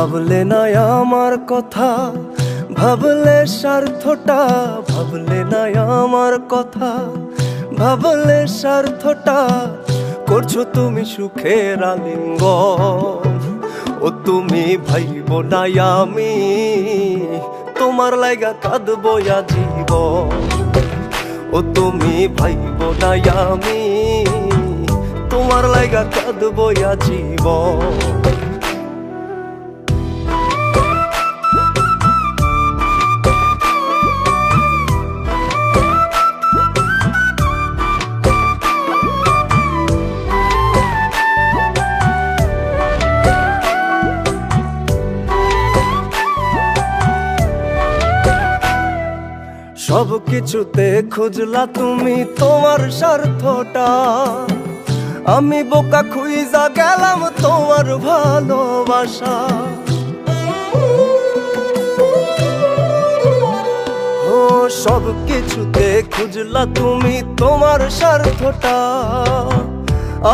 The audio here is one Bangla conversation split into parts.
ভাবলে না আমার কথা, ভাবলে স্বার্থটা, ভাবলে না আমার কথা, ভাবলে স্বার্থটা, করছ তুমি সুখের আলিঙ্গ ও তুমি ভাইব না আমি, তোমার লাইগা কাঁদবো জীব ও তুমি ভাইব না আমি, তোমার লাইগা কাঁদবো জীব সব কিছুতে খুঁজলা তুমি তোমার স্বার্থটা। আমি বোকা খুইজা গেলাম তোমার ভালোবাসা। ও সব কিছুতে খুঁজলা তুমি তোমার স্বার্থটা।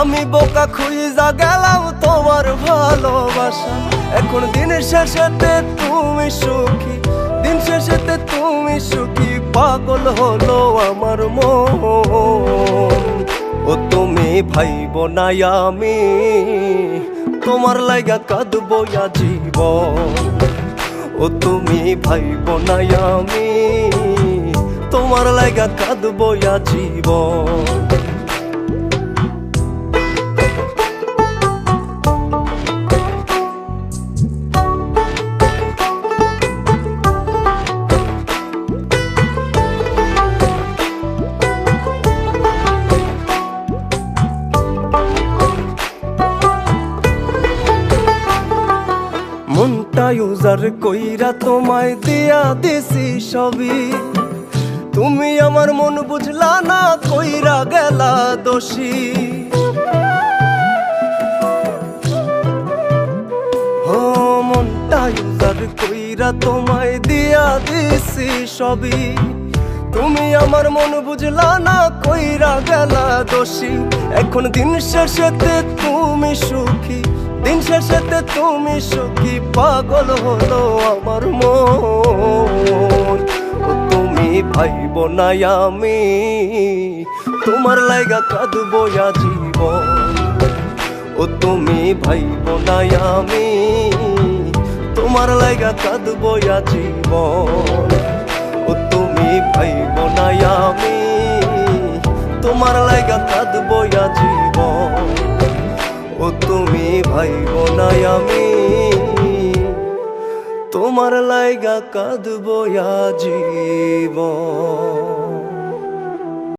আমি বোকা খুইজা গেলাম তোমার ভালোবাসা। এখন দিনের শেষেতে তুমি সুখী। দিন শেষেতে তুমি সুখী, পাগল হলো আমার মন। ও তুমি ভাইব না আমি, তোমার লাইগা কাঁদবো জীব ও তুমি ভাইব না আমি, তোমার লাইগা কাঁদবো জীব ইউজার কইরা তোমায় দিয়া দিছি সবই? তুমি আমার মন বুঝলা না, কইরা গেলা দোষী। ও মনটা ইউজার কইরা তোমায় দিয়া দিছি সবই। তুমি আমার মন বুঝলা না, কইরা গেলা দোষী। এখন দিন শেষেতে তুমি সুখী। দিন শেষেতে তুমি সুখী পাগল হলো আমার মন। ও তুমি ভাইব না আমি, তোমার লাইগা কাঁদবো জীবন। ও তুমি ভাইব না আমি, তোমার লাইগা কাঁদবো জীবন। ও তুমি ভাইব না আমি, তোমার লাইগা কাঁদবো তোমার লাইগা কাঁদবো জীবন।